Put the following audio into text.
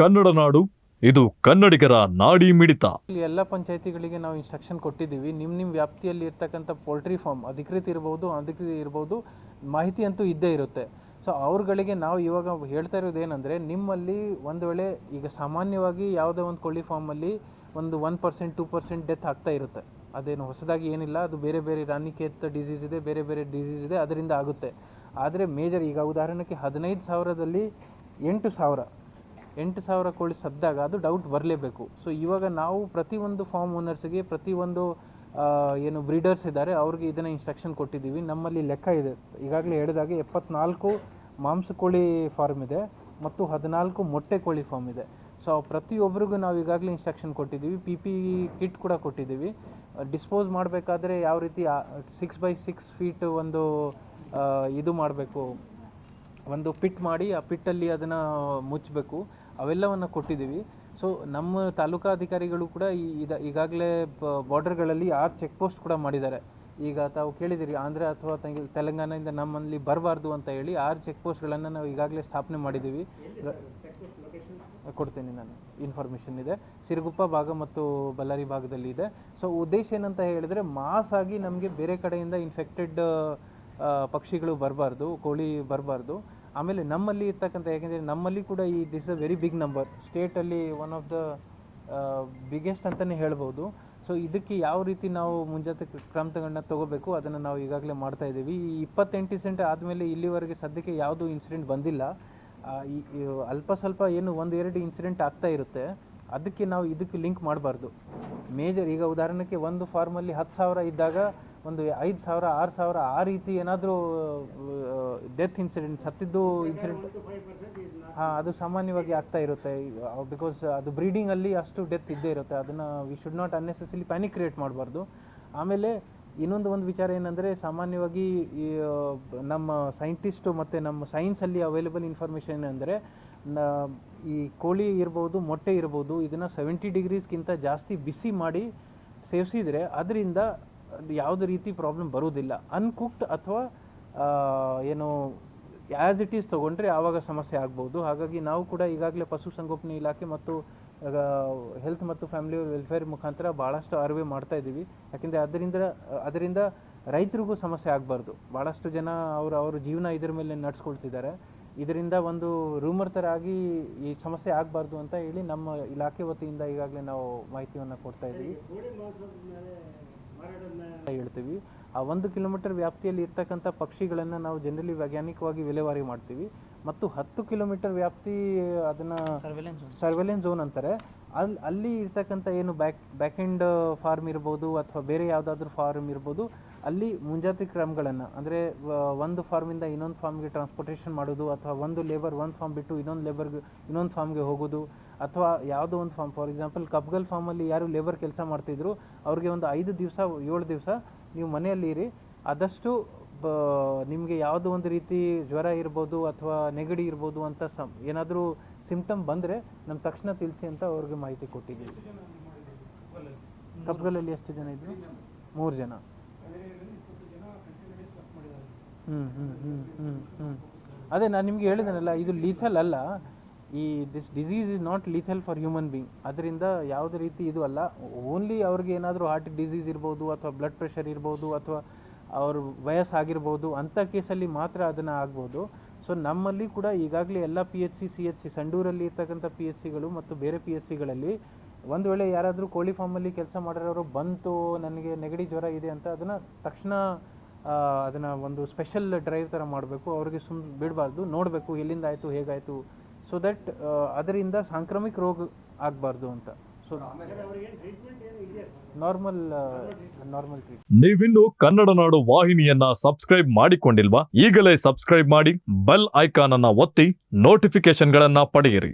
ಕನ್ನಡ ನಾಡು, ಇದು ಕನ್ನಡಿಗರ ನಾಡಿ ಮಿಡಿತ. ಇಲ್ಲಿ ಎಲ್ಲ ಪಂಚಾಯತಿಗಳಿಗೆ ನಾವು ಇನ್ಸ್ಟ್ರಕ್ಷನ್ ಕೊಟ್ಟಿದ್ದೀವಿ. ನಿಮ್ಮ ನಿಮ್ಮ ವ್ಯಾಪ್ತಿಯಲ್ಲಿ ಇರ್ತಕ್ಕಂಥ ಪೋಲ್ಟ್ರಿ ಫಾರ್ಮ್ ಅಧಿಕೃತ ಇರ್ಬೋದು ಅಧಿಕೃತ ಇರ್ಬೋದು, ಮಾಹಿತಿ ಅಂತೂ ಇದ್ದೇ ಇರುತ್ತೆ. ಸೊ ಅವ್ರುಗಳಿಗೆ ನಾವು ಇವಾಗ ಹೇಳ್ತಾ ಇರೋದು ಏನಂದರೆ, ನಿಮ್ಮಲ್ಲಿ ಒಂದು ವೇಳೆ ಈಗ ಸಾಮಾನ್ಯವಾಗಿ ಯಾವುದೇ ಒಂದು ಕೋಳಿ ಫಾರ್ಮಲ್ಲಿ ಒಂದು one percent two percent death ಆಗ್ತಾ ಇರುತ್ತೆ. ಅದೇನು ಹೊಸದಾಗಿ ಏನಿಲ್ಲ, ಅದು ಬೇರೆ ಬೇರೆ ರಾಣಿಕೇತ ಡಿಸೀಸ್ ಇದೆ, ಬೇರೆ ಬೇರೆ ಡಿಸೀಸ್ ಇದೆ, ಅದರಿಂದ ಆಗುತ್ತೆ. ಆದರೆ ಮೇಜರ್ ಈಗ ಉದಾಹರಣೆಗೆ ಹದಿನೈದು ಸಾವಿರದಲ್ಲಿ ಎಂಟು ಸಾವಿರ ಎಂಟು ಸಾವಿರ ಕೋಳಿ ಸದ್ದಾಗ ಅದು ಡೌಟ್ ಬರಲೇಬೇಕು. ಸೊ ಇವಾಗ ನಾವು ಪ್ರತಿಯೊಂದು ಫಾರ್ಮ್ ಓನರ್ಸ್ಗೆ ಪ್ರತಿಯೊಂದು ಏನು ಬ್ರೀಡರ್ಸ್ ಇದ್ದಾರೆ, ಅವ್ರಿಗೆ ಇದನ್ನು ಇನ್ಸ್ಟ್ರಕ್ಷನ್ ಕೊಟ್ಟಿದ್ದೀವಿ. ನಮ್ಮಲ್ಲಿ ಲೆಕ್ಕ ಇದೆ. ಈಗಾಗಲೇ ಹೇಳಿದಾಗೆ ಎಪ್ಪತ್ನಾಲ್ಕು ಮಾಂಸ ಕೋಳಿ ಫಾರ್ಮ್ ಇದೆ ಮತ್ತು ಹದಿನಾಲ್ಕು ಮೊಟ್ಟೆ ಕೋಳಿ ಫಾರ್ಮ್ ಇದೆ. ಸೊ ಪ್ರತಿಯೊಬ್ಬರಿಗೂ ನಾವು ಈಗಾಗಲೇ ಇನ್ಸ್ಟ್ರಕ್ಷನ್ ಕೊಟ್ಟಿದ್ದೀವಿ. ಪಿ ಪಿ ಕಿಟ್ ಕೂಡ ಕೊಟ್ಟಿದ್ದೀವಿ. ಡಿಸ್ಪೋಸ್ ಮಾಡಬೇಕಾದ್ರೆ ಯಾವ ರೀತಿ ಸಿಕ್ಸ್ ಬೈ ಸಿಕ್ಸ್ ಫೀಟ್ ಒಂದು ಇದು ಮಾಡಬೇಕು. ಒಂದು ಪಿಟ್ ಮಾಡಿ, ಆ ಪಿಟ್ಟಲ್ಲಿ ಅದನ್ನು ಮುಚ್ಚಬೇಕು ಅವೆಲ್ಲವನ್ನು ಕೊಟ್ಟಿದ್ದೀವಿ. ಸೊ ನಮ್ಮ ತಾಲೂಕಾ ಅಧಿಕಾರಿಗಳು ಕೂಡ ಈ ಇದ ಈಗಾಗಲೇ ಬಾರ್ಡರ್ಗಳಲ್ಲಿ ಆರು ಚೆಕ್ ಪೋಸ್ಟ್ ಕೂಡ ಮಾಡಿದ್ದಾರೆ. ಈಗ ತಾವು ಕೇಳಿದಿರಿ ಆಂಧ್ರ ಅಥವಾ ತೆಂಗ- ತೆಲಂಗಾಣದಿಂದ ನಮ್ಮಲ್ಲಿ ಬರಬಾರ್ದು ಅಂತ ಹೇಳಿ ಆರು ಚೆಕ್ ಪೋಸ್ಟ್ಗಳನ್ನು ನಾವು ಈಗಾಗಲೇ ಸ್ಥಾಪನೆ ಮಾಡಿದ್ದೀವಿ. ಕೊಡ್ತೀನಿ ನಾನು ಇನ್ಫಾರ್ಮೇಷನ್ ಇದೆ. ಸಿರುಗುಪ್ಪ ಭಾಗ ಮತ್ತು ಬಳ್ಳಾರಿ ಭಾಗದಲ್ಲಿ ಇದೆ. ಸೊ ಉದ್ದೇಶ ಏನಂತ ಹೇಳಿದರೆ ಮಾಸ್ ಆಗಿ ನಮಗೆ ಬೇರೆ ಕಡೆಯಿಂದ ಇನ್ಫೆಕ್ಟೆಡ್ ಪಕ್ಷಿಗಳು ಬರಬಾರ್ದು ಕೋಳಿ ಬರಬಾರ್ದು. ಆಮೇಲೆ ನಮ್ಮಲ್ಲಿ ಇರ್ತಕ್ಕಂಥ, ಯಾಕೆಂದರೆ ನಮ್ಮಲ್ಲಿ ಕೂಡ ಈ this a very big number ಸ್ಟೇಟಲ್ಲಿ one of the biggest ಅಂತಲೇ ಹೇಳ್ಬೋದು. ಸೊ ಇದಕ್ಕೆ ಯಾವ ರೀತಿ ನಾವು ಮುಂಜಾತೆ ಕ್ರಮಗಳನ್ನ ತೊಗೋಬೇಕು, ಅದನ್ನು ನಾವು ಈಗಾಗಲೇ ಮಾಡ್ತಾ ಇದ್ದೀವಿ. ಈ ಇಪ್ಪತ್ತೆಂಟು ಸೆಂಟ್ ಆದಮೇಲೆ ಇಲ್ಲಿವರೆಗೆ ಸದ್ಯಕ್ಕೆ ಯಾವುದೂ ಇನ್ಸಿಡೆಂಟ್ ಬಂದಿಲ್ಲ. ಈ ಅಲ್ಪ ಸ್ವಲ್ಪ ಏನು ಒಂದು ಎರಡು ಇನ್ಸಿಡೆಂಟ್ ಆಗ್ತಾ ಇರುತ್ತೆ. ಅದಕ್ಕೆ ನಾವು ಇದಕ್ಕೆ ಲಿಂಕ್ ಮಾಡಬಾರ್ದು. ಮೇಜರ್ ಈಗ ಉದಾಹರಣೆಗೆ ಒಂದು ಫಾರ್ಮಲ್ಲಿ ಹತ್ತು ಸಾವಿರ ಇದ್ದಾಗ ಒಂದು ಐದು ಸಾವಿರ, ಆರು ಸಾವಿರ ಆ ರೀತಿ ಏನಾದರೂ ಡೆತ್ ಇನ್ಸಿಡೆಂಟ್ ಸತ್ತಿದ್ದು ಇನ್ಸಿಡೆಂಟ್ ಹಾಂ, ಅದು ಸಾಮಾನ್ಯವಾಗಿ ಆಗ್ತಾ ಇರುತ್ತೆ. ಬಿಕಾಸ್ ಅದು ಬ್ರೀಡಿಂಗಲ್ಲಿ ಅಷ್ಟು ಡೆತ್ ಇದ್ದೇ ಇರುತ್ತೆ. ಅದನ್ನು we should not unnecessarily panic create ಮಾಡಬಾರ್ದು. ಆಮೇಲೆ ಇನ್ನೊಂದು ಒಂದು ವಿಚಾರ ಏನಂದರೆ, ಸಾಮಾನ್ಯವಾಗಿ ನಮ್ಮ ಸೈಂಟಿಸ್ಟು ಮತ್ತು ನಮ್ಮ ಸೈನ್ಸಲ್ಲಿ ಅವೈಲೇಬಲ್ ಇನ್ಫಾರ್ಮೇಷನ್ ಏನಂದರೆ ಈ ಕೋಳಿ ಇರ್ಬೋದು, ಮೊಟ್ಟೆ ಇರ್ಬೋದು, ಇದನ್ನು ಸೆವೆಂಟಿ ಡಿಗ್ರೀಸ್ಗಿಂತ ಜಾಸ್ತಿ ಬಿಸಿ ಮಾಡಿ ಸೇವಿಸಿದರೆ, ಅದರಿಂದ ಯಾವುದೇ ರೀತಿ ಪ್ರಾಬ್ಲಮ್ ಬರುವುದಿಲ್ಲ. ಅನ್ಕುಕ್ಡ್ ಅಥವಾ ಏನು ಆ್ಯಸ್ ಇಟ್ ಈಸ್ ತೊಗೊಂಡ್ರೆ ಆವಾಗ ಸಮಸ್ಯೆ ಆಗ್ಬೋದು. ಹಾಗಾಗಿ ನಾವು ಕೂಡ ಈಗಾಗಲೇ ಪಶುಸಂಗೋಪನೆ ಇಲಾಖೆ ಮತ್ತು ಹೆಲ್ತ್ ಮತ್ತು ಫ್ಯಾಮಿಲಿ ವೆಲ್ಫೇರ್ ಮುಖಾಂತರ ಭಾಳಷ್ಟು ಅರಿವೆ ಮಾಡ್ತಾ ಇದ್ದೀವಿ. ಯಾಕೆಂದರೆ ಅದರಿಂದ ಅದರಿಂದ ರೈತರಿಗೂ ಸಮಸ್ಯೆ ಆಗಬಾರ್ದು. ಭಾಳಷ್ಟು ಜನ ಅವರು, ಅವ್ರ ಜೀವನ ಇದ್ರ ಮೇಲೆ ನಡ್ಸ್ಕೊಳ್ತಿದ್ದಾರೆ. ಇದರಿಂದ ಒಂದು ರೂಮರ್ ಥರ ಆಗಿ ಈ ಸಮಸ್ಯೆ ಆಗಬಾರ್ದು ಅಂತ ಹೇಳಿ ನಮ್ಮ ಇಲಾಖೆ ವತಿಯಿಂದ ಈಗಾಗಲೇ ನಾವು ಮಾಹಿತಿಯನ್ನು ಕೊಡ್ತಾ ಇದ್ದೀವಿ. ಹೇಳ್ತೀವಿ ಆ ಒಂದು ಕಿಲೋಮೀಟರ್ ವ್ಯಾಪ್ತಿಯಲ್ಲಿ ಇರ್ತಕ್ಕಂಥ ಪಕ್ಷಿಗಳನ್ನು ನಾವು ಜನರಲಿ ವೈಜ್ಞಾನಿಕವಾಗಿ ವಿಲೇವಾರಿ ಮಾಡ್ತೀವಿ. ಮತ್ತು ಹತ್ತು ಕಿಲೋಮೀಟರ್ ವ್ಯಾಪ್ತಿ ಅದನ್ನು ಸರ್ವೆಲೆನ್ಸ್ ಝೋನ್ ಅಂತಾರೆ. ಅಲ್ಲಿ ಅಲ್ಲಿ ಇರ್ತಕ್ಕಂಥ ಏನು ಬ್ಯಾಕ್ ಬ್ಯಾಕ್ ಎಂಡ್ ಫಾರ್ಮ್ ಇರ್ಬೋದು ಅಥವಾ ಬೇರೆ ಯಾವುದಾದ್ರೂ ಫಾರ್ಮ್ ಇರ್ಬೋದು ಅಲ್ಲಿ ಮುಂಜಾತಿ ಕ್ರಮಗಳನ್ನು, ಅಂದರೆ ಒಂದು ಫಾರ್ಮಿಂದ ಇನ್ನೊಂದು ಫಾರ್ಮ್ಗೆ ಟ್ರಾನ್ಸ್ಪೋರ್ಟೇಷನ್ ಮಾಡೋದು, ಅಥವಾ ಒಂದು ಲೇಬರ್ ಒಂದು ಫಾರ್ಮ್ ಬಿಟ್ಟು ಇನ್ನೊಂದು ಲೇಬರ್ಗೆ ಇನ್ನೊಂದು ಫಾರ್ಮ್ಗೆ ಹೋಗೋದು, ಅಥವಾ ಯಾವುದೋ ಒಂದು ಫಾರ್ಮ್ ಫಾರ್ ಎಕ್ಸಾಂಪಲ್ ಕಬ್ಗಲ್ ಫಾರ್ಮಲ್ಲಿ ಯಾರು ಲೇಬರ್ ಕೆಲಸ ಮಾಡ್ತಿದ್ರು, ಅವ್ರಿಗೆ ಒಂದು ಐದು ದಿವಸ, ಏಳು ದಿವಸ ನೀವು ಮನೆಯಲ್ಲಿ ಇರಿ, ಆದಷ್ಟು, ಬ, ನಿಮಗೆ ಯಾವುದೋ ಒಂದು ರೀತಿ ಜ್ವರ ಇರ್ಬೋದು, ಅಥವಾ ನೆಗಡಿ ಇರ್ಬೋದು ಅಂತ ಸಮ್ ಏನಾದರೂ ಸಿಮ್ಟಮ್ ಬಂದರೆ ನಮ್ಮ ತಕ್ಷಣ ತಿಳಿಸಿ ಅಂತ ಅವ್ರಿಗೆ ಮಾಹಿತಿ ಕೊಟ್ಟಿದ್ದೀವಿ. ಕಬ್ಗಲಲ್ಲಿ ಎಷ್ಟು ಜನ ಇದ್ದರು ಮೂರು ಜನ. ಅದೇ ನಾನು ನಿಮಗೆ ಹೇಳಿದನಲ್ಲ, ಇದು ಲೀಥಲ್ ಅಲ್ಲ. ಈ this disease is not lethal for human being ಅದರಿಂದ ಯಾವುದೇ ರೀತಿ ಇದು ಅಲ್ಲ. ಓನ್ಲಿ ಅವ್ರಿಗೆ ಏನಾದರೂ ಹಾರ್ಟ್ ಡಿಸೀಸ್ ಇರ್ಬೋದು, ಅಥವಾ ಬ್ಲಡ್ ಪ್ರೆಷರ್ ಇರ್ಬೋದು, ಅಥವಾ ಅವ್ರ ವಯಸ್ಸಾಗಿರ್ಬೋದು ಅಂಥ ಕೇಸಲ್ಲಿ ಮಾತ್ರ ಅದನ್ನು ಆಗ್ಬೋದು. ಸೊ ನಮ್ಮಲ್ಲಿ ಕೂಡ ಈಗಾಗಲೇ ಎಲ್ಲ P H C C H C ಸಂಡೂರಲ್ಲಿ ಇರ್ತಕ್ಕಂಥ ಪಿ ಎಚ್ ಸಿಗಳು ಮತ್ತು ಬೇರೆ ಪಿ ಎಚ್ ಸಿಗಳಲ್ಲಿ ಒಂದು ವೇಳೆ ಯಾರಾದರೂ ಕೋಳಿ ಫಾರ್ಮಲ್ಲಿ ಕೆಲಸ ಮಾಡಿರೋರು ಬಂತು, ನನಗೆ ನೆಗಡಿ ಜ್ವರ ಇದೆ ಅಂತ ಅದನ್ನು ತಕ್ಷಣ ಅದನ್ನು ಒಂದು ಸ್ಪೆಷಲ್ ಡ್ರೈವ್ ಥರ ಮಾಡಬೇಕು, ಅವ್ರಿಗೆ ಸುಮ್ ಬಿಡಬಾರ್ದು, ನೋಡಬೇಕು ಎಲ್ಲಿಂದ ಆಯಿತು, ಹೇಗಾಯಿತು ಸೊ ದಟ್ ಅದರಿಂದ ಸಾಂಕ್ರಾಮಿಕ ರೋಗ ಆಗಬಾರ್ದು ಅಂತ. ಸೊ ನಾರ್ಮಲ್ ನಾರ್ಮಲ್ ಟ್ರೀಟ್ ನೀವಿನ್ನು ಕನ್ನಡ ನಾಡು ವಾಹಿನಿಯನ್ನ ಸಬ್ಸ್ಕ್ರೈಬ್ ಮಾಡಿಕೊಂಡಿಲ್ವಾ? ಈಗಲೇ ಸಬ್ಸ್ಕ್ರೈಬ್ ಮಾಡಿ ಬೆಲ್ ಐಕಾನ್ ಅನ್ನ ಒತ್ತಿ ನೋಟಿಫಿಕೇಶನ್ಗಳನ್ನ ಪಡೆಯಿರಿ.